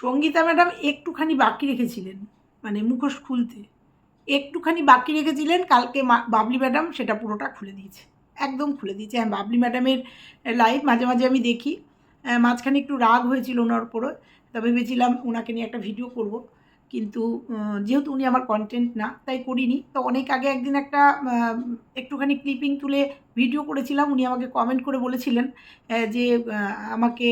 Sangeeta madam একটুখানি বাকি রেখেছিলেন মানে মুখোশ খুলতে। একটুখানি বাকি রেখেছিলেন, কালকে বাবলি ম্যাডাম সেটা পুরোটা খুলে দিয়েছে। একদম খুলে দিয়েছে। হ্যাঁ বাবলি ম্যাডামের লাইভ মাঝে মাঝে আমি দেখি। মাঝখানে একটু রাগ হয়েছিল ওনার উপরে তা ভেবেছিলাম ওনাকে নিয়ে একটা ভিডিও করব। কিন্তু যেহেতু উনি আমার কন্টেন্ট না, তাই করিনি। তো অনেক আগে একদিন একটা একটুখানি ক্লিপিং তুলে ভিডিও করেছিলাম। উনি আমাকে কমেন্ট করে বলেছিলেন যে আমাকে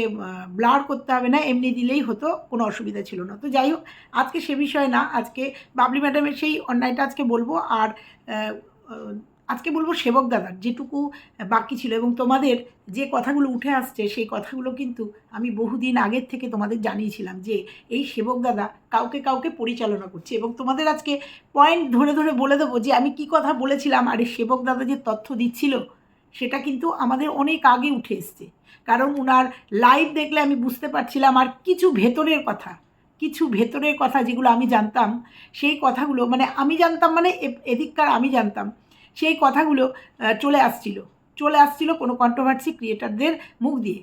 ব্লার করতে হবে না, এমনি দিলেই হতো, কোনো অসুবিধা ছিল না। তো যাই হোক, আজকে সে বিষয়ে না, আজকে বাবলি ম্যাডামের সেই অন্যায়টা আজকে বলব। আর আজকে বলব সেবক দাদার যেটুকু বাকি ছিল এবং তোমাদের যে কথাগুলো উঠে আসছে, সেই কথাগুলো কিন্তু আমি বহুদিন আগের থেকে তোমাদের জানিয়েছিলাম যে এই সেবক দাদা কাউকে কাউকে পরিচালনা করছে এবং তোমাদের আজকে পয়েন্ট ধরে ধরে বলে দেবো যে আমি কি কথা বলেছিলাম আর এই সেবক দাদা যে তথ্য দিচ্ছিল, সেটা কিন্তু আমাদের অনেক আগে উঠে এসছে। কারণ ওনার লাইভ দেখলে আমি বুঝতে পারছিলাম আর কিছু ভেতরের কথা, কিছু ভেতরের কথা যেগুলো আমি জানতাম, সেই কথাগুলো মানে আমি জানতাম মানে এদিককার আমি জানতাম। সেই কথাগুলো চলে আসছিল। চলে আসছিল কোনো কন্ট্রোভার্সি ক্রিয়েটারদের মুখ দিয়ে।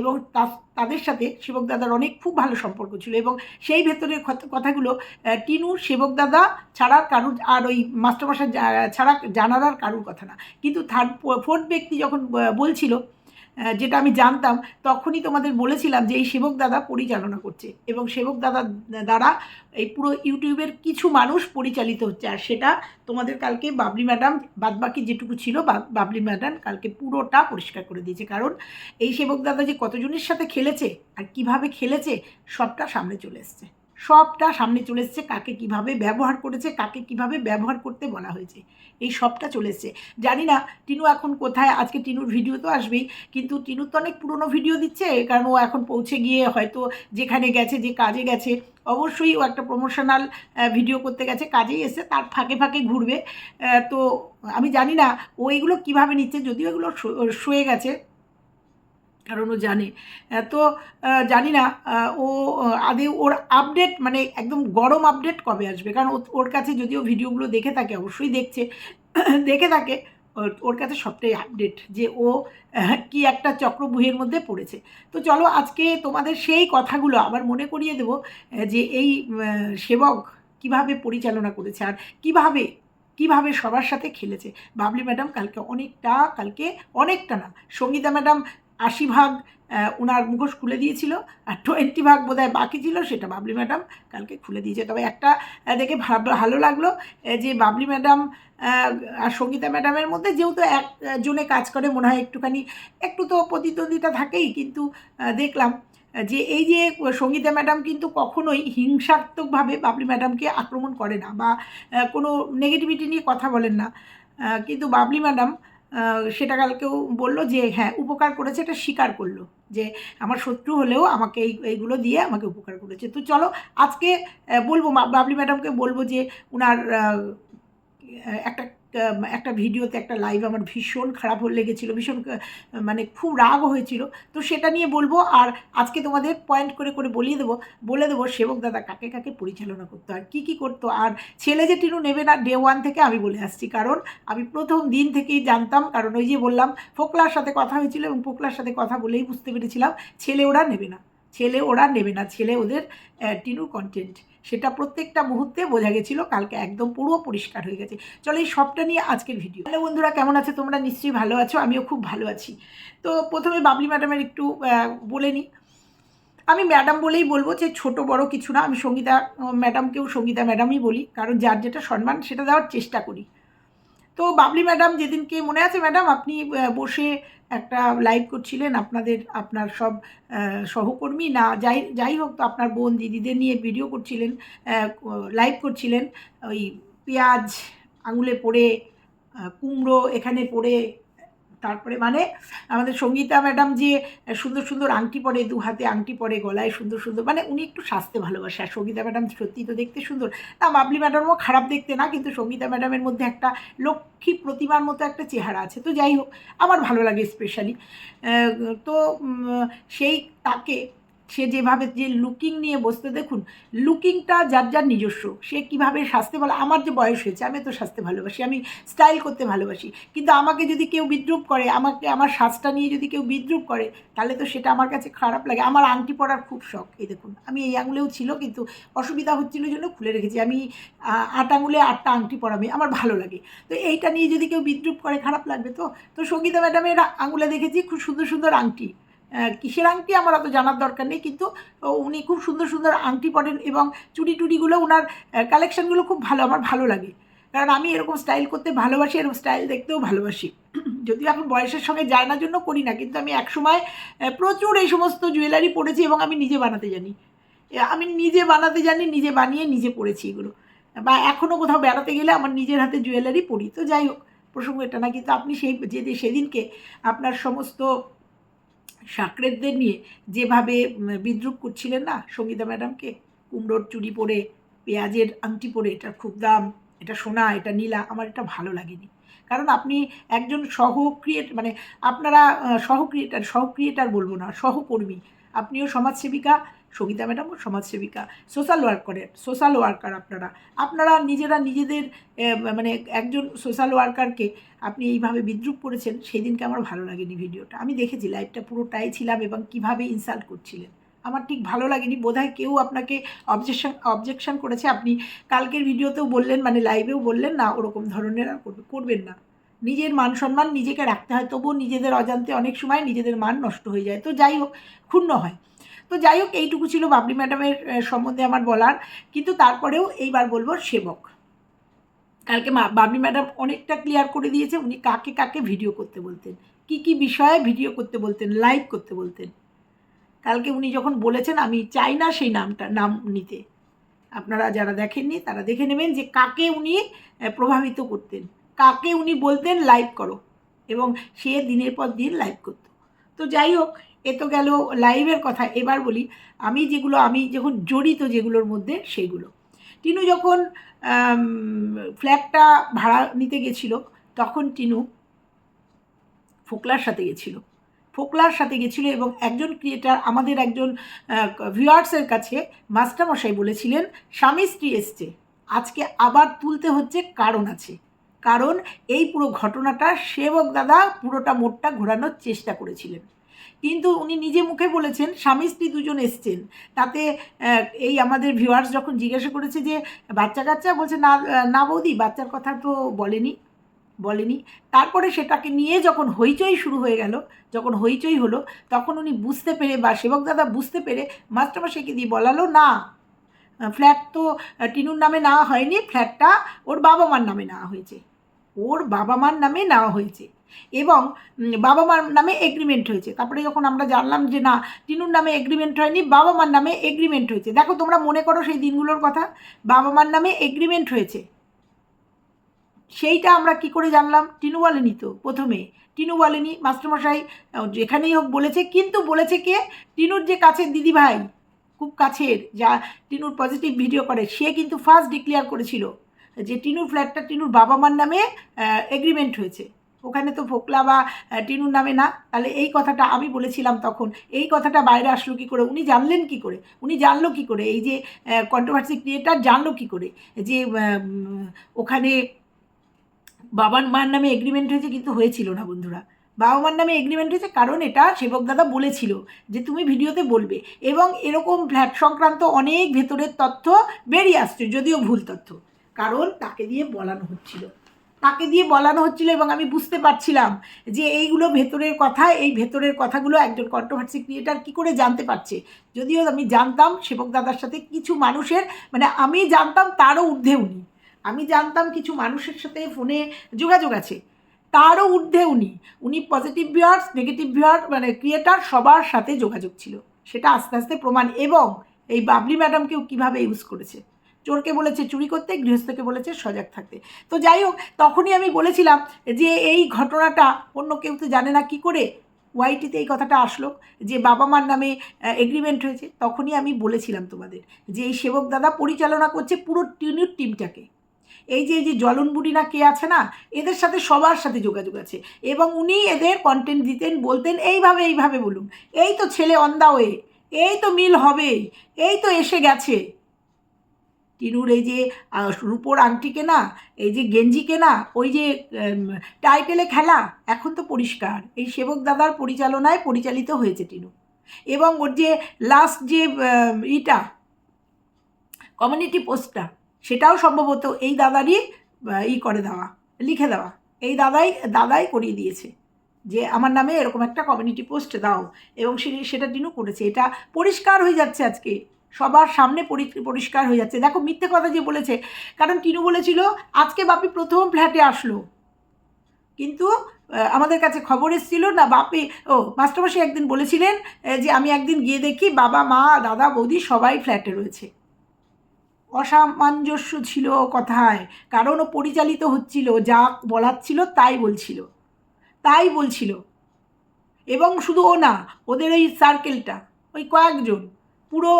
এবং তাদের সাথে সেবক দাদার অনেক খুব ভালো সম্পর্ক ছিল এবং সেই ভেতরের কথাগুলো টিনু সেবক দাদা ছাড়ার কারুর, আর ওই মাস্টারমশাই ছাড়া জানার আর কারুর কথা না। কিন্তু থার্ড ফোর্থ ব্যক্তি যখন বলছিল যেটা আমি জানতাম, তখনই তোমাদের বলেছিলাম যে এই সেবক দাদা পরিচালনা করছে এবং সেবক দাদা দ্বারা এই পুরো ইউটিউবের কিছু মানুষ পরিচালিত হচ্ছে। আর সেটা তোমাদের কালকে বাবলি ম্যাডাম, বাদবাকি যেটুকু ছিল বাবলি ম্যাডাম কালকে পুরোটা পরিষ্কার করে দিয়েছে। কারণ এই সেবক দাদা যে কতজনের সাথে খেলেছে আর কীভাবে খেলেছে, সবটা সামনে চলে এসছে। সবটা সামনে চলে এসছে, কাকে কীভাবে ব্যবহার করেছে, কাকে কীভাবে ব্যবহার করতে বলা হয়েছে, এই সবটা চলে এসছে। জানি না টিনু এখন কোথায়, আজকে টিনুর ভিডিও তো আসবেই, কিন্তু টিনুর তো অনেক পুরনো ভিডিও দিচ্ছে কারণ ও এখন পৌঁছে গিয়ে হয়তো যেখানে গেছে, যে কাজে গেছে, অবশ্যই ও একটা প্রমোশনাল ভিডিও করতে গেছে, কাজেই এসে তার ফাঁকে ফাঁকে ঘুরবে তো আমি জানি না ও এগুলো কীভাবে নিচ্ছে, যদিও এগুলো শুয়ে গেছে কারণ ও জানে। তো জানি না ও আদে ওর আপডেট মানে একদম গরম আপডেট কবে আসবে? কারণ ওর কাছে যদিও ভিডিওগুলো দেখে থাকে, অবশ্যই দেখছে। দেখে থাকে, ওর- কাছে সবটাই আপডেট যে ও কি একটা চক্রবুহের মধ্যে পড়েছে। তো চলো, আজকে তোমাদের সেই কথাগুলো আবার মনে করিয়ে দেবো যে এই সেবক কীভাবে পরিচালনা করেছে আর কীভাবে কীভাবে সবার সাথে খেলেছে। বাবলি ম্যাডাম কালকে অনেকটা কালকে অনেকটা না, সঙ্গীতা ম্যাডাম আশি ভাগ ওনার মুখোশ খুলে দিয়েছিল আর টোয়েন্টি ভাগ বোধহয় বাকি ছিল সেটা বাবলি ম্যাডাম কালকে খুলে দিয়েছে। তবে একটা দেখে ভালো লাগল যে বাবলি ম্যাডাম আর সঙ্গীতা ম্যাডামের মধ্যে যেহেতু এক আহ, কাজ করে মনে হয় একটুখানি একটু তো প্রতিদ্বন্দ্বিতা থাকেই কিন্তু দেখলাম যে এই যে সঙ্গীতা ম্যাডাম কিন্তু কখনোই হিংসাত্মকভাবে বাবলি ম্যাডামকে আক্রমণ করে না বা কোনো নেগেটিভিটি নিয়ে কথা বলেন না। কিন্তু বাবলি ম্যাডাম সেটা কালকেও বলল যে হ্যাঁ উপকার করেছে, এটা স্বীকার করল যে, আমার শত্রু হলেও আমাকে এই, এইগুলো দিয়ে আমাকে উপকার করেছে। তো চলো, আজকে বলব বাবলি ম্যাডামকে বলব যে ওনার একটা একটা ভিডিওতে, একটা লাইভ আমার ভীষণ খারাপ লেগেছিলো, ভীষণ মানে খুব রাগ হয়েছিল। তো সেটা নিয়ে বলব, আর আজকে তোমাদের পয়েন্ট করে করে বলিয়ে দেবো, বলে দেবো সেবক দাদা কাকে কাকে পরিচালনা করতো, আর কী কী করতো। আর ছেলে যে টিনু নেবে না ডে ওয়ান থেকে আমি বলে আসছি, কারণ আমি প্রথম দিন থেকেই জানতাম, কারণ ওই যে বললাম, ফোকলার সাথে কথা হয়েছিল এবং ফোকলার সাথে কথা বলেই বুঝতে পেরেছিলাম, ছেলে ওরা নেবে না, ছেলে ওরা নেবে না, ছেলে ওদের টিনুর কন্টেন্ট সেটা প্রত্যেকটা মুহূর্তে বোঝা গেছিল, কালকে একদম পুরো পরিষ্কার হয়ে গেছে। চলো এই সবটা নিয়ে আজকের ভিডিও হ্যালো বন্ধুরা, কেমন আছে? তোমরা নিশ্চয়ই ভালো আছো, আমিও খুব ভালো আছি। তো প্রথমে বাবলি ম্যাডামের একটু বলে নিই। আমি ম্যাডাম বলেই বলব যে, ছোট, বড় কিছু না, আমি সঙ্গীতা ম্যাডামকেও সঙ্গীতা ম্যাডামই বলি, কারণ যার যেটা সম্মান, সেটা দেওয়ার চেষ্টা করি। তো বাবলি ম্যাডাম যেদিনকে মনে আছে ম্যাডাম আপনি বসে একটা লাইভ করছিলেন আপনাদের, আপনার সব সহকর্মী। না, যাই যাই হোক তো আপনার বোন দিদিদের নিয়ে ভিডিও করছিলেন লাইভ করছিলেন। ওই পেঁয়াজ আঙুলে পড়ে কুমড়ো এখানে পড়ে তারপরে মানে আমাদের সঙ্গীতা ম্যাডাম যে সুন্দর সুন্দর আংটি পরে, দু হাতে আংটি পরে, গলায় সুন্দর সুন্দর মানে উনি একটু সাজতে ভালোবাসে। আর সঙ্গীতা ম্যাডাম সত্যি তো দেখতে সুন্দর। না বাবলি ম্যাডামও খারাপ দেখতে না, কিন্তু সঙ্গীতা ম্যাডামের মধ্যে একটা লক্ষ্মী প্রতিমার মতো একটা চেহারা আছে। তো যাই হোক, আমার ভালো লাগে স্পেশালি তো সেই তাকে সে যেভাবে যে লুকিং নিয়ে বসতে দেখুন লুকিংটা যার যার নিজস্ব, সে কীভাবে সাজতে ভালো, আমার যে বয়স হয়েছে, আমি তো সাজতে ভালোবাসি, আমি স্টাইল করতে ভালোবাসি, কিন্তু আমাকে যদি কেউ বিদ্রুপ করে, আমাকে, আমার সাজটা নিয়ে যদি কেউ বিদ্রুপ করে, তাহলে তো সেটা আমার কাছে খারাপ লাগে। আমার আংটি পরার খুব শখ, এই দেখুন, আমি এই আঙুলেও ছিল, কিন্তু অসুবিধা হচ্ছিল জন্য খুলে রেখেছি। আমি আট আঙুলে আটটা আংটি পরামি, আমার ভালো লাগে। তো এইটা নিয়ে যদি কেউ বিদ্রুপ করে, খারাপ লাগবে তো তো সঙ্গীতা ম্যাডামের আঙুলে দেখেছি, খুব সুন্দর সুন্দর আংটি। কিসের আংটি আমার অত জানার দরকার নেই, কিন্তু উনি খুব সুন্দর সুন্দর আংটি পরেন এবং চুড়ি টুড়িগুলো ওনার কালেকশানগুলো খুব ভালো, আমার ভালো লাগে। কারণ আমি এরকম স্টাইল করতে ভালোবাসি, এরকম স্টাইল দেখতেও ভালোবাসি। যদিও এখন বয়সের সঙ্গে যায় না জন্য করি না, কিন্তু আমি একসময় প্রচুর এই সমস্ত জুয়েলারি পরেছি এবং আমি নিজে বানাতে জানি। আমি নিজে বানাতে জানি, নিজে বানিয়ে নিজে পড়েছি এগুলো। বা এখনও কোথাও বেড়াতে গেলে আমার নিজের হাতে জুয়েলারি পরি। তো যাই হোক, প্রসঙ্গ এটা না, কিন্তু আপনি সেই যে, সেদিনকে আপনার সমস্ত সাকরেতদের নিয়ে যেভাবে বিদ্রুপ করছিলেন না সঙ্গীতা ম্যাডামকে? কুমড়োর চুড়ি পরে, পেঁয়াজের আংটি পরে, এটা খুব দাম, এটা সোনা, এটা নীলা, আমার এটা ভালো লাগেনি। কারণ আপনি একজন সহ ক্রিয়েট মানে আপনারা সহ ক্রিয়েটার সহ ক্রিয়েটার বলব না, সহকর্মী। আপনিও সমাজসেবিকা সঙ্গীতা ম্যাডামও সমাজসেবিকা, সোশ্যাল ওয়ার্কারের সোশ্যাল ওয়ার্কার আপনারা। আপনারা নিজেরা নিজেদের মানে একজন সোশ্যাল ওয়ার্কারকে আপনি এইভাবে বিদ্রুপ করেছেন সেই দিনকে আমার ভালো লাগেনি ভিডিওটা। আমি দেখেছি লাইভটা পুরোটাই ছিলাম এবং কীভাবে ইনসাল্ট করছিলেন। আমার ঠিক ভালো লাগেনি, বোধহয় কেউ আপনাকে অবজেকশন অবজেকশন করেছে। আপনি কালকের ভিডিওতেও বললেন মানে লাইভেও বললেন, না, ওরকম ধরনের আর করবে- করবেন না। নিজের মান সম্মান নিজেকে রাখতে হয়, তবুও নিজেদের অজান্তে অনেক সময় নিজেদের মান নষ্ট হয়ে যায়। তো যাই হোক, ক্ষুণ্ণ হয়। তো যাই হোক, এইটুকু ছিল বাবলি ম্যাডামের সম্বন্ধে আমার বলার। কিন্তু তারপরেও এইবার বলব সেবক। কালকে বাবলি ম্যাডাম অনেকটা ক্লিয়ার করে দিয়েছে, উনি কাকে কাকে ভিডিও করতে বলতেন। কি কি বিষয়ে ভিডিও করতে বলতেন লাইভ করতে বলতেন। কালকে উনি যখন বলেছেন, আমি চাই না সেই নামটা, নাম নিতে। আপনারা যারা দেখেননি, তারা দেখে নেবেন যে কাকে উনি প্রভাবিত করতেন। কাকে উনি বলতেন লাইভ করো। এবং সে দিনের পর দিন লাইভ করতো। তো যাই হোক এ তো গেল লাইভের কথা। এবার বলি, আমি যেগুলো, আমি যখন জড়িত যেগুলোর মধ্যে সেগুলো টিনু যখন ফ্ল্যাটটা ভাড়া নিতে গেছিল, তখন টিনু ফোকলার সাথে গেছিল। ফোকলার সাথে গেছিল এবং একজন ক্রিয়েটার আমাদের একজন ভিউয়ার্সের কাছে মাস্টারমশাই বলেছিলেন, স্বামী স্ত্রী এসছে, আজকে আবার তুলতে হচ্ছে কারণ আছে। কারণ এই পুরো ঘটনাটা সেবক দাদা পুরোটা মোটটা ঘোরানোর চেষ্টা করেছিলেন। কিন্তু উনি নিজে মুখে বলেছেন, স্বামী স্ত্রী দুজন এসছেন। তাতে এই আমাদের ভিউয়ার্স যখন জিজ্ঞাসা করেছে যে, বাচ্চা কাচ্চা? বলছে, না না বৌদি, বাচ্চার কথা তো বলেনি বলেনি। তারপরে সেটাকে নিয়ে যখন হইচই শুরু হয়ে গেল, যখন হইচই হলো, তখন উনি বুঝতে পেরে বা সেবক দাদা বুঝতে পেরে মাস্টারমশাইকে দিয়ে বলালো, না ফ্ল্যাট তো টিনুর নামে নেওয়া হয়নি ফ্ল্যাটটা ওর বাবা মার নামে নেওয়া হয়েছে। ওর বাবা মার নামে নেওয়া হয়েছে। এবং বাবা মার নামে এগ্রিমেন্ট হয়েছে। তারপরে যখন আমরা জানলাম যে না, টিনুর নামে এগ্রিমেন্ট হয়নি বাবা মার নামে এগ্রিমেন্ট হয়েছে। দেখো তোমরা মনে করো সেই দিনগুলোর কথা বাবা মার নামে এগ্রিমেন্ট হয়েছে। সেইটা আমরা কি করে জানলাম? টিনু বলেনি তো প্রথমে। টিনু বলেনি, মাস্টারমশাই যেখানেই হোক বলেছে, কিন্তু বলেছে কে? টিনুর যে কাছের দিদি ভাই খুব কাছের, যা টিনুর পজিটিভ ভিডিও করে, সে কিন্তু ফার্স্ট ডিক্লেয়ার করেছিল যে টিনুর ফ্ল্যাটটা টিনুর বাবা মার নামে এগ্রিমেন্ট হয়েছে। ওখানে তো ফোকলা বা টিনুর নামে না। তাহলে এই কথাটা আমি বলেছিলাম তখন। এই কথাটা বাইরে আসলো কি করে? উনি জানলেন কি করে? উনি জানলো কি করে? এই যে কন্ট্রোভার্সি ক্রিয়েটার জানলো কি করে? যে ওখানে বাবার মার নামে এগ্রিমেন্ট হয়েছে কিন্তু হয়েছিল না বন্ধুরা। বাবা মার নামে এগ্রিমেন্ট হয়েছে কারণ এটা সেবক দাদা বলেছিল যে, তুমি ভিডিওতে বলবে। এবং এরকম ফ্ল্যাট সংক্রান্ত অনেক ভেতরের তথ্য বেরিয়ে আসছে, যদিও ভুল তথ্য। কারণ তাকে দিয়ে বলানো হচ্ছিল। তাকে দিয়ে বলানো হচ্ছিল এবং আমি বুঝতে পারছিলাম যে এইগুলো ভেতরের কথা, এই ভেতরের কথাগুলো একজন কন্ট্রোভার্সি ক্রিয়েটার কী করে জানতে পারছে? যদিও আমি জানতাম সেবক দাদার সাথে কিছু মানুষের মানে আমি জানতাম তারও ঊর্ধ্বে উনি। আমি জানতাম কিছু মানুষের সাথে ফোনে যোগাযোগ আছে, তারও ঊর্ধ্বে উনি। উনি পজিটিভ ভিউয়ার্স নেগেটিভ ভিউয়ার মানে ক্রিয়েটার সবার সাথে যোগাযোগ ছিল। সেটা আস্তে আস্তে প্রমাণ এবং এই বাবলি ম্যাডামকেও কীভাবে ইউজ করেছে? চোরকে বলেছে, চুরি করতে, গৃহস্থকে বলেছে সজাগ থাকতে। তো যাই হোক, তখনই আমি বলেছিলাম যে এই ঘটনাটা অন্য কেউ তো জানে না কি করে ওয়াইটিতে এই কথাটা আসলো, যে বাবা মার নামে এগ্রিমেন্ট হয়েছে। তখনই আমি বলেছিলাম তোমাদের যে এই সেবক দাদা পরিচালনা করছে পুরো টিউনির টিমটাকে। এই যে এই যে জলনবুড়ি না কে আছে না, এদের সাথে সবার সাথে যোগাযোগ আছে এবং উনি এদের কন্টেন্ট দিতেন, বলতেন, এইভাবে এইভাবে বলুন। এই তো ছেলে অন দা ওয়ে এই তো মিল হবেই, এই তো এসে গেছে। টিনুর এই যে রূপোর আংটি কেনা, এই যে গেঞ্জি কেনা, ওই যে টাইটেলে খেলা, এখন তো পরিষ্কার। এই সেবক দাদার পরিচালনায় পরিচালিত হয়েছে টিনু এবং ওর যে লাস্ট যে ইটা কমিউনিটি পোস্টটা সেটাও সম্ভবত এই দাদারই ই করে দেওয়া, লিখে দেওয়া। এই দাদাই দাদাই করিয়ে দিয়েছে যে, আমার নামে এরকম একটা কমিউনিটি পোস্ট দাও। এবং সেটা টিনু করেছে। এটা পরিষ্কার হয়ে যাচ্ছে আজকে। সবার সামনে পরি- পরিষ্কার হয়ে যাচ্ছে। দেখো মিথ্যে কথা যে বলেছে, কারণ টিনু বলেছিল, আজকে বাপি প্রথম ফ্ল্যাটে আসলো। কিন্তু আমাদের কাছে খবর এসেছিল না, বাপি, ও, মাস্টারমশাই একদিন বলেছিলেন যে আমি একদিন গিয়ে দেখি বাবা, মা, দাদা, বৌদি সবাই ফ্ল্যাটে রয়েছে। অসামঞ্জস্য ছিল কথায়, কারণ ও পরিচালিত হচ্ছিল, যা বলার ছিল তাই বলছিল। তাই বলছিল। এবং শুধু ও না, ওদের এই সার্কেলটা ওই কয়েকজন পুরো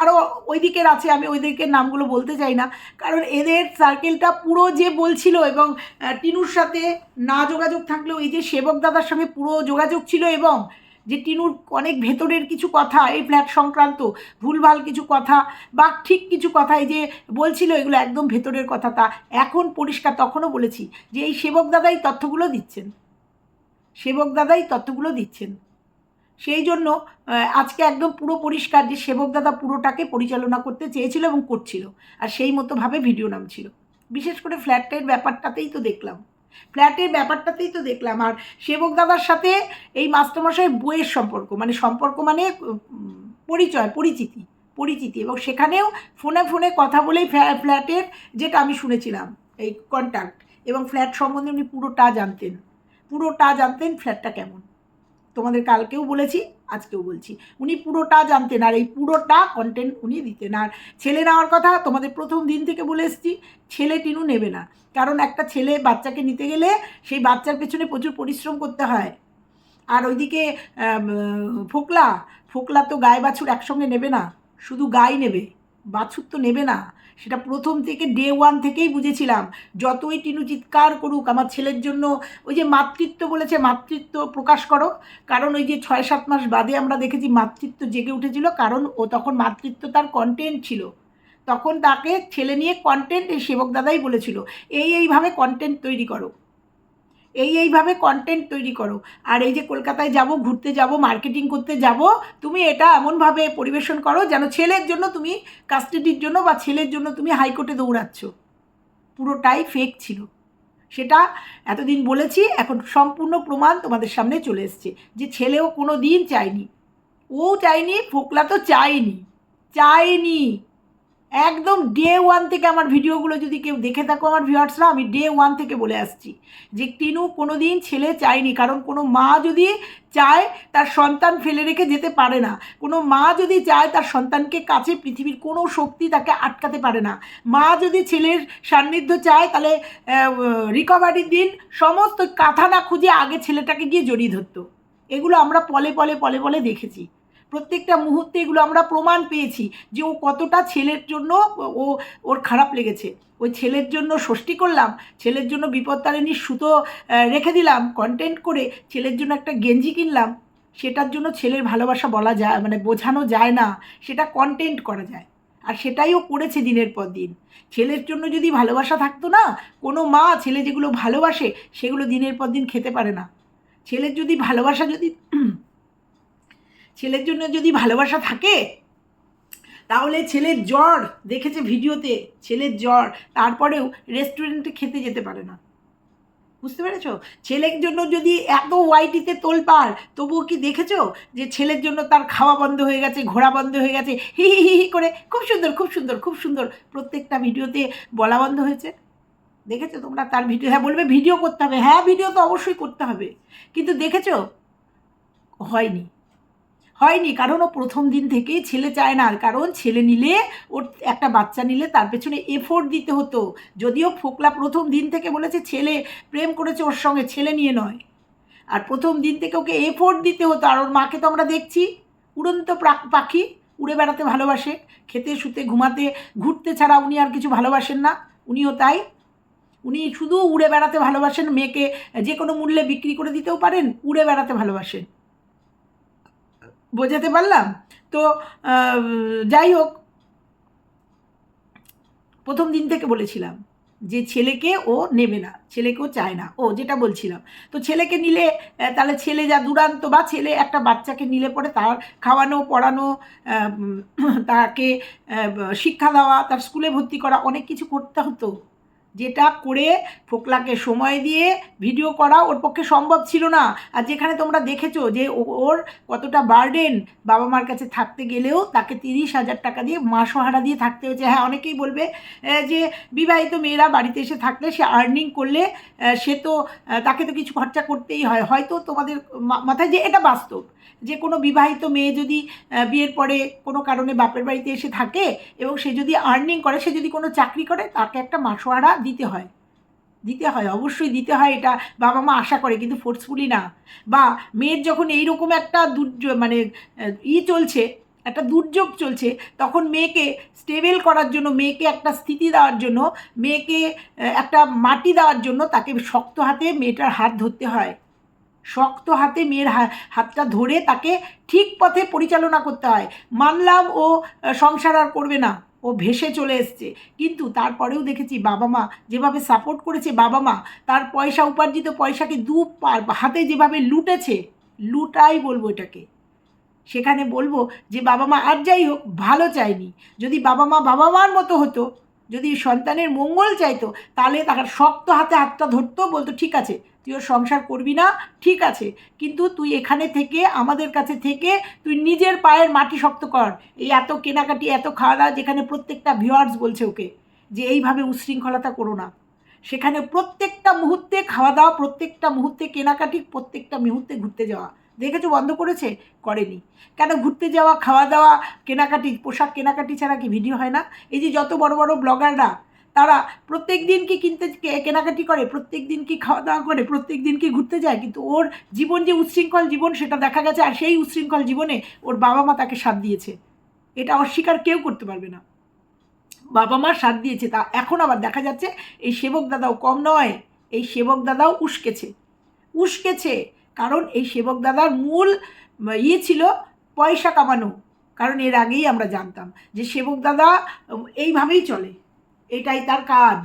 আরও ওই দিকের আছে, আমি ওই দিকের নামগুলো বলতে চাই না। কারণ এদের সার্কেলটা পুরো যে বলছিল এবং টিনুর সাথে না যোগাযোগ থাকলেও এই যে সেবক দাদার সঙ্গে পুরো যোগাযোগ ছিল এবং যে টিনুর অনেক ভেতরের কিছু কথা, এই ফ্ল্যাট সংক্রান্ত ভুলভাল কিছু কথা বা ঠিক কিছু কথা, এই যে বলছিল এগুলো একদম ভেতরের কথা, তা এখন পরিষ্কার তখনও বলেছি যে এই সেবক দাদাই তথ্যগুলো দিচ্ছেন। সেবক দাদাই তথ্যগুলো দিচ্ছেন। সেই জন্য আজকে একদম পুরো পরিষ্কার যে সেবক দাদা পুরোটাকে পরিচালনা করতে চেয়েছিল এবং করছিল। আর সেই মতোভাবে ভিডিও নামছিল। বিশেষ করে ফ্ল্যাটের ব্যাপারটাতেই তো দেখলাম। ফ্ল্যাটের ব্যাপারটাতেই তো দেখলাম। আর সেবক দাদার সাথে এই মাস্টারমশাই বইয়ের সম্পর্ক মানে সম্পর্ক মানে পরিচয়, পরিচিতি পরিচিতি। এবং সেখানেও ফোনে ফোনে কথা বলেই ফ্ল্যা- ফ্ল্যাটের যেটা আমি শুনেছিলাম, এই কন্ট্যাক্ট এবং ফ্ল্যাট সম্বন্ধে উনি পুরোটা জানতেন। পুরোটা জানতেন ফ্ল্যাটটা কেমন। তোমাদের কালকেও বলেছি, আজকেও বলছি। উনি পুরোটা জানতেন আর এই পুরোটা কন্টেন্ট উনি দিতেন। আর ছেলে নেওয়ার কথা তোমাদের প্রথম দিন থেকে বলে এসেছি, ছেলে টিনু নেবে না। কারণ একটা ছেলে বাচ্চাকে নিতে গেলে সেই বাচ্চার পেছনে প্রচুর পরিশ্রম করতে হয়। আর ওইদিকে ফোকলা ফোকলা তো গায়ে বাছুর একসঙ্গে নেবে না। শুধু গাই নেবে, বাছুর তো নেবে না। সেটা প্রথম থেকে ডে ওয়ান থেকেই বুঝেছিলাম। যতই টিনু চিৎকার করুক, আমার ছেলের জন্য ওই যে মাতৃত্ব বলেছে, মাতৃত্ব প্রকাশ করো। কারণ ওই যে ছয় সাত মাস বাদে আমরা দেখেছি মাতৃত্ব জেগে উঠেছিল, কারণ ও তখন মাতৃত্ব তার কন্টেন্ট ছিল। তখন তাকে ছেলে নিয়ে কন্টেন্ট এই সেবক দাদাই বলেছিল, এই এইভাবে কন্টেন্ট তৈরি করো। এই এইভাবে কন্টেন্ট তৈরি করো। আর এই যে কলকাতায় যাব, ঘুরতে যাব মার্কেটিং করতে যাব, তুমি এটা এমনভাবে পরিবেশন করো যেন ছেলের জন্য তুমি কাস্টাডির জন্য বা ছেলের জন্য তুমি হাইকোর্টে দৌড়াচ্ছ। পুরোটাই ফেক ছিল। সেটা এতদিন বলেছি, এখন সম্পূর্ণ প্রমাণ তোমাদের সামনে চলে এসছে যে ছেলেও কোনো দিন চায়নি। ও চায়নি, ফোকলা তো চায়নি। চায়নি। একদম ডে ওয়ান থেকে আমার ভিডিওগুলো যদি কেউ দেখে থাকো আমার ভিউয়ার্সরা আমি ডে ওয়ান থেকে বলে আসছি যে টিনু কোনো দিন ছেলে চায়নি। কারণ কোনো মা যদি চায়, তার সন্তান ফেলে রেখে যেতে পারে না। কোনো মা যদি চায়, তার সন্তানকে কাছে পৃথিবীর কোনো শক্তি তাকে আটকাতে পারে না। মা যদি ছেলের সান্নিধ্য চায়, তাহলে রিকভারির দিন, সমস্ত কাঁথা না খুঁজে আগে ছেলেটাকে গিয়ে জড়িয়ে ধরতো। এগুলো আমরা পলে পলে পলে পলে দেখেছি। প্রত্যেকটা মুহূর্তে এগুলো আমরা প্রমাণ পেয়েছি যে ও কতটা ছেলের জন্য ও, ওর খারাপ লেগেছে। ওই ছেলের জন্য ষষ্ঠী করলাম, ছেলের জন্য বিপত্তারিণীর সুতো রেখে দিলাম কন্টেন্ট করে ছেলের জন্য একটা গেঞ্জি কিনলাম, সেটার জন্য ছেলের ভালোবাসা বলা যায় মানে বোঝানো যায় না, সেটা কন্টেন্ট করা যায়। আর সেটাইও করেছে দিনের পর দিন। ছেলের জন্য যদি ভালোবাসা থাকতো না, কোনো মা ছেলে যেগুলো ভালোবাসে, সেগুলো দিনের পর দিন খেতে পারে না। ছেলের যদি ভালোবাসা যদি ছেলের জন্য যদি ভালোবাসা থাকে, তাহলে ছেলের জ্বর দেখেছে ভিডিওতে, ছেলের জ্বর, তারপরেও রেস্টুরেন্টে খেতে যেতে পারে না। বুঝতে পেরেছ? ছেলের জন্য যদি এত ওয়াইটিতে তোল তোলপাড় তবুও কি দেখেছ যে ছেলের জন্য তার খাওয়া বন্ধ হয়ে গেছে, ঘোরা বন্ধ হয়ে গেছে হি হি হি করে খুব সুন্দর খুব সুন্দর খুব সুন্দর প্রত্যেকটা ভিডিওতে বলা বন্ধ হয়েছে। দেখেছ তোমরা? তার ভিডিও হ্যাঁ বলবে ভিডিও করতে হবে। হ্যাঁ ভিডিও তো অবশ্যই করতে হবে। কিন্তু দেখেছ? হয়নি। হয়নি, কারণ ও প্রথম দিন থেকেই ছেলে চায় না। কারণ ছেলে নিলে ওর একটা বাচ্চা নিলে তার পেছনে এফোর্ট দিতে হতো। যদিও ফোকলা প্রথম দিন থেকে বলেছে, ছেলে, প্রেম করেছে ওর সঙ্গে, ছেলে নিয়ে নয়। আর প্রথম দিন থেকে ওকে এফোর্ট দিতে হতো। আর ওর মাকে তো আমরা দেখছি, উড়ন্ত পাখি, উড়ে বেড়াতে ভালোবাসে, খেতে, শুতে, ঘুমাতে, ঘুরতে ছাড়া উনি আর কিছু ভালোবাসেন না। উনিও তাই। উনি শুধু উড়ে বেড়াতে ভালোবাসেন, মেয়েকে যে কোনো মূল্যে বিক্রি করে দিতেও পারেন, উড়ে বেড়াতে ভালোবাসেন। বোঝাতে পারলাম? তো যাই হোক। প্রথম দিন থেকে বলেছিলাম যে ছেলেকে ও নেবে না ছেলেকেও চায় না। ও যেটা বলছিলাম। তো ছেলেকে নিলে তাহলে ছেলে যা দুরান্ত বা ছেলে একটা বাচ্চাকে নিলে পরে তার খাওয়ানো, পড়ানো তাকে শিক্ষা দেওয়া, তার স্কুলে ভর্তি করা, অনেক কিছু করতে হতো। যেটা করে ফোকলাকে সময় দিয়ে ভিডিও করা ওর পক্ষে সম্ভব ছিল না। আর যেখানে তোমরা দেখেছ যে ওর কতটা বার্ডেন বাবা মার কাছে থাকতে গেলেও তাকে তিরিশ হাজার টাকা দিয়ে মাসোহারা দিয়ে থাকতে হয়েছে। হ্যাঁ অনেকেই বলবে যে বিবাহিত মেয়েরা বাড়িতে এসে থাকলে সে আর্নিং করলে সে তো তাকে তো কিছু খরচা করতেই হয়। হয়তো তোমাদের মা- মাথায় যে এটা বাস্তব যে কোনো বিবাহিত মেয়ে যদি বিয়ের পরে কোনো কারণে বাপের বাড়িতে এসে থাকে এবং সে যদি আর্নিং করে, সে যদি কোনো চাকরি করে, তাকে একটা মাসোহারা দিতে হয়। দিতে হয়, অবশ্যই দিতে হয়, এটা বাবা মা আশা করে, কিন্তু ফোর্সফুলি না। বা মেয়ের যখন এইরকম একটা দুর্যোগ মানে ই চলছে, একটা দুর্যোগ চলছে, তখন মেয়েকে স্টেবেল করার জন্য, মেয়েকে একটা স্থিতি দেওয়ার জন্য, মেয়েকে একটা মাটি দেওয়ার জন্য তাকে শক্ত হাতে মেয়েটার হাত ধরতে হয়। শক্ত হাতে মেয়ের হাতটা ধরে তাকে ঠিক পথে পরিচালনা করতে হয়। মানলাম ও সংসার আর করবে না। ও ভেসে চলে এসছে। কিন্তু তারপরেও দেখেছি বাবা মা যেভাবে সাপোর্ট করেছে বাবা মা, তার পয়সা উপার্জিত পয়সাকে দু পা- হাতে যেভাবে লুটেছে, লুটাই বলব এটাকে। সেখানে বলব যে বাবা মা আর যাই হোক, ভালো চায়নি। যদি বাবা মা বাবা মার মতো হতো, যদি সন্তানের মঙ্গল চাইতো, তাহলে তার শক্ত হাতে হাতটা ধরতো, বলতো, ঠিক আছে তুই ওর সংসার করবি না, ঠিক আছে। কিন্তু তুই এখানে থেকে, আমাদের কাছে থেকে, তুই নিজের পায়ের মাটি শক্ত কর। এই এত কেনাকাটি, এত খাওয়া দাওয়া যেখানে প্রত্যেকটা ভিউয়ার্স বলছে ওকে, যে এইভাবে উশৃঙ্খলতা করো না। সেখানে প্রত্যেকটা মুহূর্তে খাওয়া দাওয়া প্রত্যেকটা মুহূর্তে কেনাকাটি, প্রত্যেকটা মুহূর্তে ঘুরতে যাওয়া। দেখেছ বন্ধ করেছে? করেনি। কেন ঘুরতে যাওয়া খাওয়া দাওয়া কেনাকাটি, পোশাক কেনাকাটি ছাড়া কি ভিডিও হয় না? এই যে যত বড় বড় ব্লগাররা তারা প্রত্যেক দিন কি কিনতে কেনাকাটি করে, প্রত্যেক দিন কি খাওয়া দাওয়া করে, প্রত্যেক দিন কি ঘুরতে যায়? কিন্তু ওর জীবন যে উচ্ছৃঙ্খল জীবন সেটা দেখা গেছে আর সেই উচ্ছৃঙ্খল জীবনে ওর বাবা মা তাকে সাথ দিয়েছে। এটা অস্বীকার কেউ করতে পারবে না। বাবা মা সাথ দিয়েছে, তা এখন আবার দেখা যাচ্ছে এই সেবক দাদাও কম নয়, এই সেবক দাদাও উস্কেছে। উস্কেছে কারণ এই সেবক দাদার মূল ইয়ে ছিল পয়সা কামানো। কারণ এর আগেই আমরা জানতাম যে সেবক দাদা এইভাবেই চলে। এটাই তার কাজ।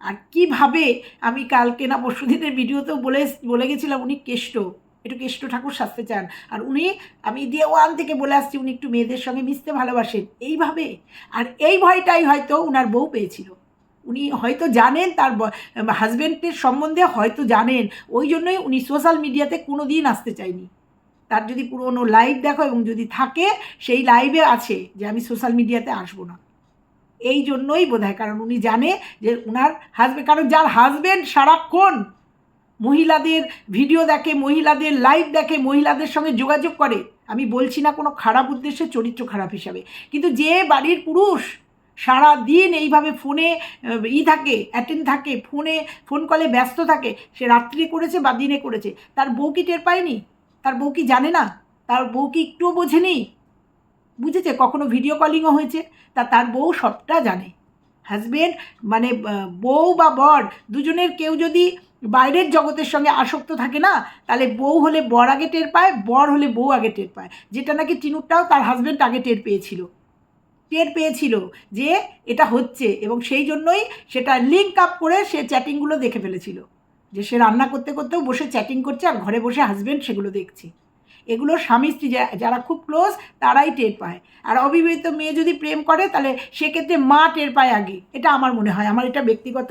আর কীভাবে আমি কালকে না পরশু দিনের ভিডিওতেও বলে বলে গেছিলাম উনি কেষ্ট। একটু কেষ্ট ঠাকুর সাজতে চান। আর উনি, আমি দিয়ে ওয়ান থেকে বলে আসছি, উনি একটু মেয়েদের সঙ্গে মিশতে ভালোবাসেন। এইভাবে। আর এই ভয়টাই হয়তো উনার বউ পেয়েছিল। উনি হয়তো জানেন তার হাজব্যান্ডের সম্বন্ধে হয়তো জানেন। ওই জন্যই উনি সোশ্যাল মিডিয়াতে কোনো দিন আসতে চায়নি তার যদি পুরোনো লাইভ দেখো এবং যদি থাকে, সেই লাইভে আছে যে আমি সোশ্যাল মিডিয়াতে আসব না। এই জন্যই বোধ হয় কারণ উনি জানে যে ওনার হাজব্যান্ড কারণ যার হাজব্যান্ড সারাক্ষণ মহিলাদের ভিডিও দেখে, মহিলাদের লাইভ দেখে, মহিলাদের সঙ্গে যোগাযোগ করে। আমি বলছি না কোনো খারাপ উদ্দেশ্যে, চরিত্র খারাপ হিসাবে। কিন্তু যে বাড়ির পুরুষ সারা দিন এইভাবে ফোনে ই থাকে অ্যাটেন্ড থাকে, ফোনে ফোন কলে ব্যস্ত থাকে, সে রাত্রি করেছে বা দিনে করেছে, তার বউ কি টের পায়নি? তার বউ কি জানে না? তার বউ কি একটুও বোঝেনি? বুঝেছে, কখনো ভিডিও কলিংও হয়েছে, তা তার বউ সবটা জানে। হাজবেন্ড মানে বউ বা বর দুজনের কেউ যদি বাইরের জগতের সঙ্গে আসক্ত থাকে না, তাহলে বউ হলে বর আগে টের পায়, বর হলে বউ আগে টের পায়। যেটা নাকি টিনুরটাও তার হাজব্যান্ড আগে টের পেয়েছিল। টের পেয়েছিল যে এটা হচ্ছে এবং সেই জন্যই সেটা লিঙ্ক আপ করে সে চ্যাটিংগুলো দেখে ফেলেছিল। যে সে রান্না করতে করতেও বসে চ্যাটিং করছে আর ঘরে বসে হাজবেন্ড সেগুলো দেখছে। এগুলো স্বামী স্ত্রী যারা খুব ক্লোজ তারাই টের পায়। আর অবিবাহিত মেয়ে যদি প্রেম করে, তাহলে সেক্ষেত্রে মা টের পায় আগে। এটা আমার মনে হয়। আমার এটা ব্যক্তিগত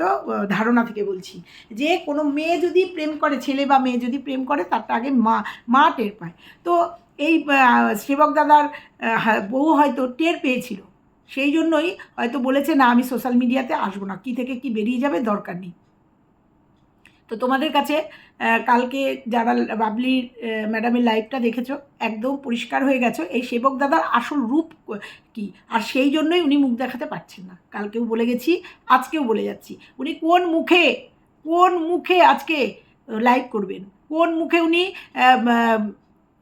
ধারণা থেকে বলছি। যে কোনো মেয়ে যদি প্রেম করে, ছেলে বা মেয়ে যদি প্রেম করে, তারটা আগে মা মা টের পায়। তো এই সেবক দাদার বউ হয়তো টের পেয়েছিল। সেই জন্যই হয়তো বলেছে, না, আমি সোশ্যাল মিডিয়াতে আসব না। কী থেকে কি বেরিয়ে যাবে, দরকার নেই। তো তোমাদের কাছে কালকে যারা বাবলি ম্যাডামের লাইভটা দেখেছ, একদম পরিষ্কার হয়ে গেছো। এই সেবক দাদার আসল রূপ ক- আর সেই জন্যই উনি মুখ দেখাতে পারছেন না। কালকেও বলে গেছি, আজকেও বলে যাচ্ছি। উনি কোন মুখে কোন মুখে আজকে লাইভ করবেন? কোন মুখে উনি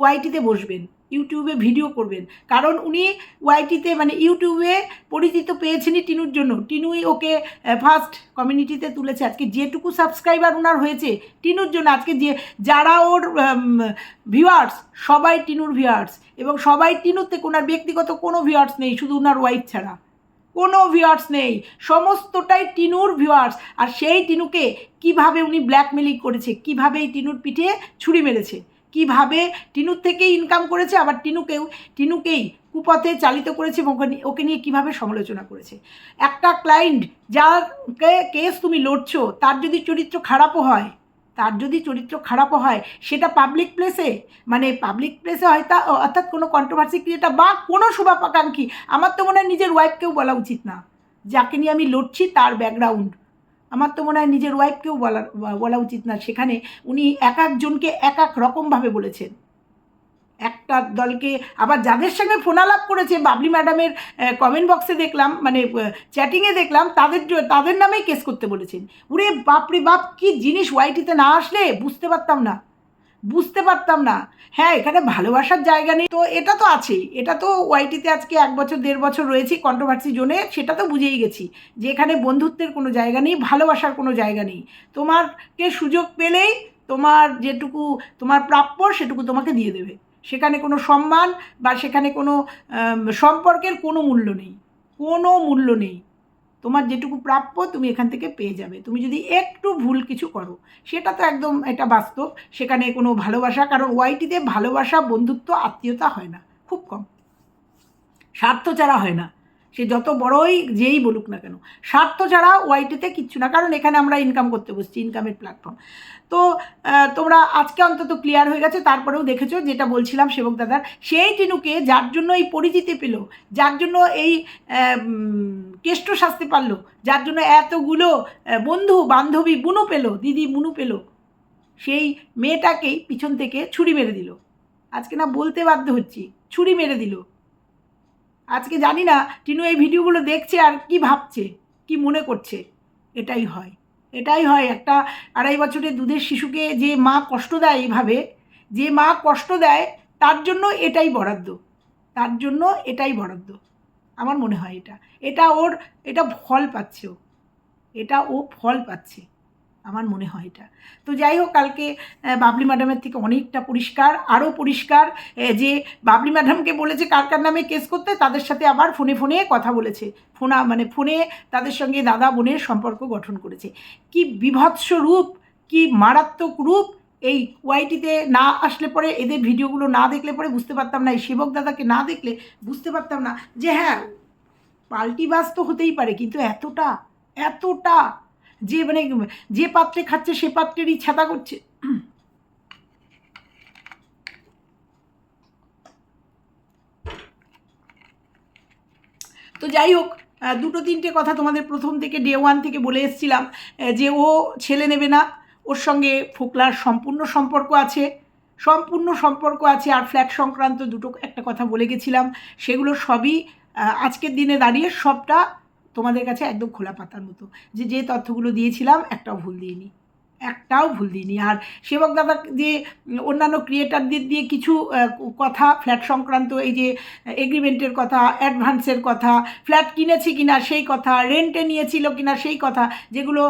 ওয়াইটিতে বসবেন? ইউটিউবে ভিডিও করবেন। কারণ উনি ওয়াইটিতে মানে ইউটিউবে পরিচিত পেয়েছেনই টিনুর জন্য। টিনুই ওকে ফার্স্ট কমিউনিটিতে তুলেছে। আজকে যেটুকু সাবস্ক্রাইবার ওনার হয়েছে টিনুর জন্য, আজকে যে, যারা ওর ভিউয়ার্স সবাই টিনুর ভিউয়ার্স এবং সবাই টিনুর থেকে ওনার ব্যক্তিগত কোনো ভিউয়ার্স নেই, শুধু ওনার ওয়াইফ ছাড়া। কোনো ভিউয়ার্স নেই। সমস্তটাই টিনুর ভিউয়ার্স আর সেই টিনুকে কীভাবে উনি ব্ল্যাকমেলিং করেছে, কীভাবে এই টিনুর পিঠে ছুরি মেরেছে কীভাবে টিনুর থেকেই ইনকাম করেছে, আবার টিনুকেও, টিনুকেই কুপথে চালিত করেছে এবং ওকে নিয়ে- কীভাবে সমালোচনা করেছে। একটা ক্লায়েন্ট যার কেস তুমি লড়ছো, তার যদি চরিত্র খারাপও হয়, তার যদি চরিত্র খারাপও হয়, সেটা পাবলিক প্লেসে মানে পাবলিক প্লেসে হয় তা, অর্থাৎ কোনো কন্ট্রোভার্সি ক্রিয়েটার বা কোনো শুভাকাঙ্ক্ষী, আমার তো মনে হয় নিজের ওয়াইফকেও বলা উচিত না। যাকে নিয়ে আমি লড়ছি, তার ব্যাকগ্রাউন্ড আমার তো মনে হয় নিজের ওয়াইফকেও বলা বলা উচিত না। সেখানে উনি এক একজনকে এক এক রকমভাবে বলেছেন। একটা দলকে আবার যাদের সঙ্গে ফোনালাপ করেছে, বাবলি ম্যাডামের কমেন্ট বক্সে দেখলাম মানে চ্যাটিংয়ে দেখলাম, তাদের তাদের নামেই কেস করতে বলেছেন। উরে বাপরে বাপ, কি জিনিস ওয়াইটিতে না আসলে? বুঝতে পারতাম না। বুঝতে পারতাম না। হ্যাঁ এখানে ভালোবাসার জায়গা নেই। তো এটা তো আছেই। এটা তো ওয়াইটিতে আজকে এক বছর, দেড় বছর রয়েছি কন্ট্রোভার্সি জোনে সেটা তো বুঝেই গেছি যে এখানে বন্ধুত্বের কোনো জায়গা নেই, ভালোবাসার কোনো জায়গা নেই। তোমারকে সুযোগ পেলেই তোমার যেটুকু, তোমার প্রাপ্য সেটুকু তোমাকে দিয়ে দেবে। সেখানে কোনো সম্মান বা সেখানে কোনো সম্পর্কের কোনো মূল্য নেই। কোনো মূল্য নেই। তোমার যেটুকু প্রাপ্য তুমি এখান থেকে পেয়ে যাবে। তুমি যদি একটু ভুল কিছু করো, সেটা তো একদম এটা বাস্তব, সেখানে কোনো ভালোবাসা, কারণ ওয়াইটিতে ভালোবাসা, বন্ধুত্ব, আত্মীয়তা হয় না, খুব কম। স্বার্থ ছাড়া হয় না। সে যত বড়ই যেই বলুক না কেন, স্বার্থ ছাড়া ওয়াইটিতে কিচ্ছু না, কারণ এখানে আমরা ইনকাম করতে বসছি ইনকামের প্ল্যাটফর্ম তো তোমরা আজকে অন্তত ক্লিয়ার হয়ে গেছে, তারপরেও দেখেছ যেটা বলছিলাম সেবক দাদার, সেই টিনুকে যার জন্য এই পরিচিতি পেল, যার জন্য এই কেষ্ট সাজতে পারল, যার জন্য এতগুলো বন্ধু, বান্ধবী বুনু পেল, দিদি বুনু পেল, সেই মেয়েটাকেই পিছন থেকে ছুরি মেরে দিল। আজকে না বলতে বাধ্য হচ্ছি, ছুরি মেরে দিল। আজকে জানি না, টিনু এই ভিডিওগুলো দেখছে আর কি ভাবছে, কি মনে করছে। এটাই হয় এটাই হয় একটা আড়াই বছরের দুধের শিশুকে যে মা কষ্ট দেয় এইভাবে, যে মা কষ্ট দেয় তার জন্য এটাই বরাদ্দ, তার জন্য এটাই বরাদ্দ। আমার মনে হয় এটা এটা ওর, এটা ফল পাচ্ছে ও, এটা ও ফল পাচ্ছে। আমার মনে হয় এটা। তো যাই হোক, কালকে বাবলি ম্যাডামের থেকে অনেকটা পরিষ্কার আরও পরিষ্কার যে বাবলি ম্যাডামকে বলেছে কার কার নামে কেস করতে, তাদের সাথে আবার ফোনে ফোনে কথা বলেছে। ফোনা মানে ফোনে তাদের সঙ্গে দাদা বোনের সম্পর্ক গঠন করেছে। কি বিভৎস রূপ, কি মারাত্মক রূপ, এই ওয়াইটিতে না আসলে পরে, এদের ভিডিওগুলো না দেখলে পরে বুঝতে পারতাম না, এই সেবক দাদাকে না দেখলে বুঝতে পারতাম না যে হ্যাঁ পাল্টিবাজ তো হতেই পারে, কিন্তু এতটা এতটা যে মানে যে পাত্রে খাচ্ছে সে পাত্রেরই ছাতা করছে। তো যাই হোক দুটো তিনটে কথা তোমাদের প্রথম থেকে ডে ওয়ান থেকে বলে এসেছিলাম যে ও ছেলে নেবে না, ওর সঙ্গে ফোকলার সম্পূর্ণ সম্পর্ক আছে, সম্পূর্ণ সম্পর্ক আছে, আর ফ্ল্যাট সংক্রান্ত দুটো একটা কথা বলে গেছিলাম, সেগুলো সবই আজকের দিনে দাঁড়িয়ে সবটা তোমাদের কাছে একদম খোলা পাতার মতো। যে যে তথ্যগুলো দিয়েছিলাম, একটাও ভুল দিইনি। একটাও ভুল দিইনি। আর সেবক দাদা যে, অন্যান্য ক্রিয়েটারদের দিয়ে কিছু কথা ফ্ল্যাট সংক্রান্ত এই যে এগ্রিমেন্টের কথা অ্যাডভান্সের কথা ফ্ল্যাট কিনেছে কিনা সেই কথা রেন্টে নিয়েছিল কিনা সেই কথা, যেগুলো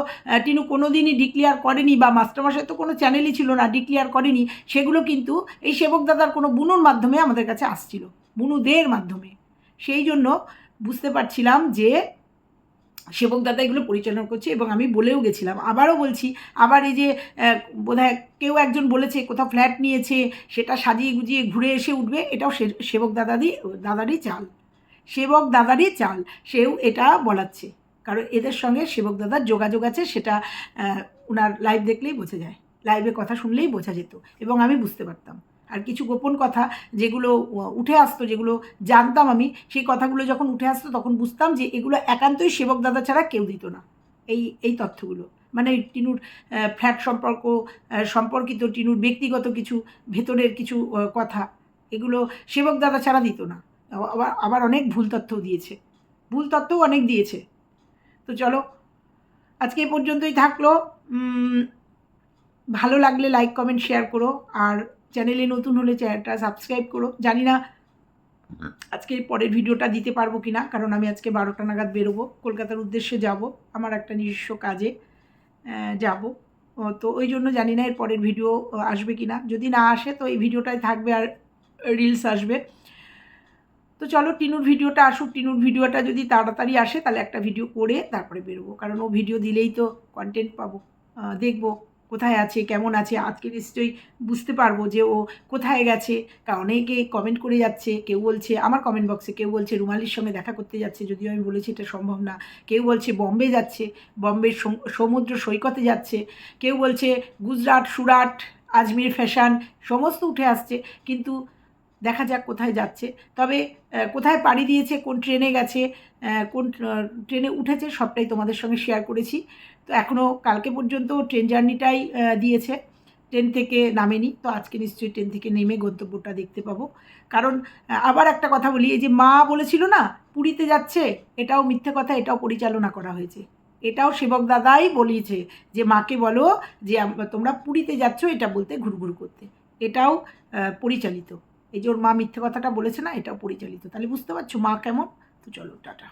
টিনু কোনো দিনই ডিক্লিয়ার করেনি বা মাস্টারমশাই তো কোনো চ্যানেলই ছিল না ডিক্লিয়ার করেনি, সেগুলো কিন্তু এই সেবক দাদার কোনো বুনুর মাধ্যমে আমাদের কাছে আসছিল। বুনুদের মাধ্যমে। সেই জন্য বুঝতে পারছিলাম যে সেবক দাদা এগুলো পরিচালনা করছে এবং আমি বলেও গেছিলাম। আবারও বলছি, আবার এই যে বোধহয় কেউ একজন বলেছে, কোথাও ফ্ল্যাট নিয়েছে, সেটা সাজিয়ে গুজিয়ে ঘুরে এসে উঠবে, এটাও সেবক দাদাদি দাদারই চাল। সেবক দাদারই চাল, সেও এটা বলাচ্ছে। কারণ এদের সঙ্গে সেবক দাদার যোগাযোগ আছে, সেটা ওনার লাইভ দেখলেই বোঝা যায়। লাইভে কথা শুনলেই বোঝা যেত এবং আমি বুঝতে পারতাম। আর কিছু গোপন কথা যেগুলো উঠে আসতো, যেগুলো জানতাম আমি, সেই কথাগুলো যখন উঠে আসতো, তখন বুঝতাম যে এগুলো একান্তই সেবক দাদা ছাড়া কেউ দিত না। এই এই তথ্যগুলো। মানে টিনুর ফ্ল্যাট সম্পর্ক সম্পর্কিত টিনুর ব্যক্তিগত কিছু ভেতরের কিছু কথা, এগুলো সেবক দাদা ছাড়া দিত না। আবার আবার অনেক ভুল তথ্যও দিয়েছে। ভুল তথ্যও অনেক দিয়েছে। তো চলো, আজকে এই পর্যন্তই থাকল। ভালো লাগলে লাইক কমেন্ট শেয়ার করো। আর চ্যানেলে নতুন হলে চ্যানেলটা সাবস্ক্রাইব করো। জানি না আজকে পরের ভিডিওটা দিতে পারব কি না কারণ আমি আজকে বারোটা নাগাদ বেরোবো। কলকাতার উদ্দেশ্যে যাব, আমার একটা নিজস্ব কাজে যাব। তো ওই জন্য জানি না এর পরের ভিডিও আসবে কি না যদি না আসে, তো এই ভিডিওটাই থাকবে আর রিলস আসবে। তো চলো টিনুর ভিডিওটা আসুক। টিনুর ভিডিওটা যদি তাড়াতাড়ি আসে, তাহলে একটা ভিডিও করে তারপরে বেরোবো। কারণ ও ভিডিও দিলেই তো কন্টেন্ট পাবো দেখব। কোথায় আছে, কেমন আছে, আজকে নিশ্চয়ই বুঝতে পারব যে ও কোথায় গেছে। অনেকে কমেন্ট করে যাচ্ছে, কেউ বলছে, আমার কমেন্ট বক্সে কেউ বলছে, রুমালির সঙ্গে দেখা করতে যাচ্ছে, যদিও আমি বলেছি এটা সম্ভব না। কেউ বলছে বম্বে যাচ্ছে, বম্বের সম- সমুদ্র সৈকতে যাচ্ছে। কেউ বলছে গুজরাট, সুরাট, আজমির ফ্যাশন, সমস্ত উঠে আসছে। কিন্তু দেখা যাক কোথায় যাচ্ছে। তবে কোথায় পাড়ি দিয়েছে, কোন ট্রেনে গেছে কোন ট্রেনে উঠেছে, সবটাই তোমাদের সঙ্গে শেয়ার করেছি। তো এখনও কালকে পর্যন্ত ট্রেন জার্নিটাই দিয়েছে। ট্রেন থেকে নামেনি, তো আজকে নিশ্চয়ই ট্রেন থেকে নেমে গন্তব্যটা দেখতে পাবো। কারণ আবার একটা কথা বলি, এই যে মা বলেছিল না, পুরীতে যাচ্ছে, এটাও মিথ্যে কথা, এটাও পরিচালনা করা হয়েছে। এটাও সেবক দাদাই বলিয়েছে যে, মাকে বলো যে তোমরা পুরীতে যাচ্ছ, এটা বলতে ঘুরঘুর করতে। এটাও পরিচালিত। এই যে ওর মা মিথ্যে কথাটা বলেছে না, এটাও পরিচালিত। তাহলে বুঝতে পারছ মা কেমন? তো চলো, টাটা।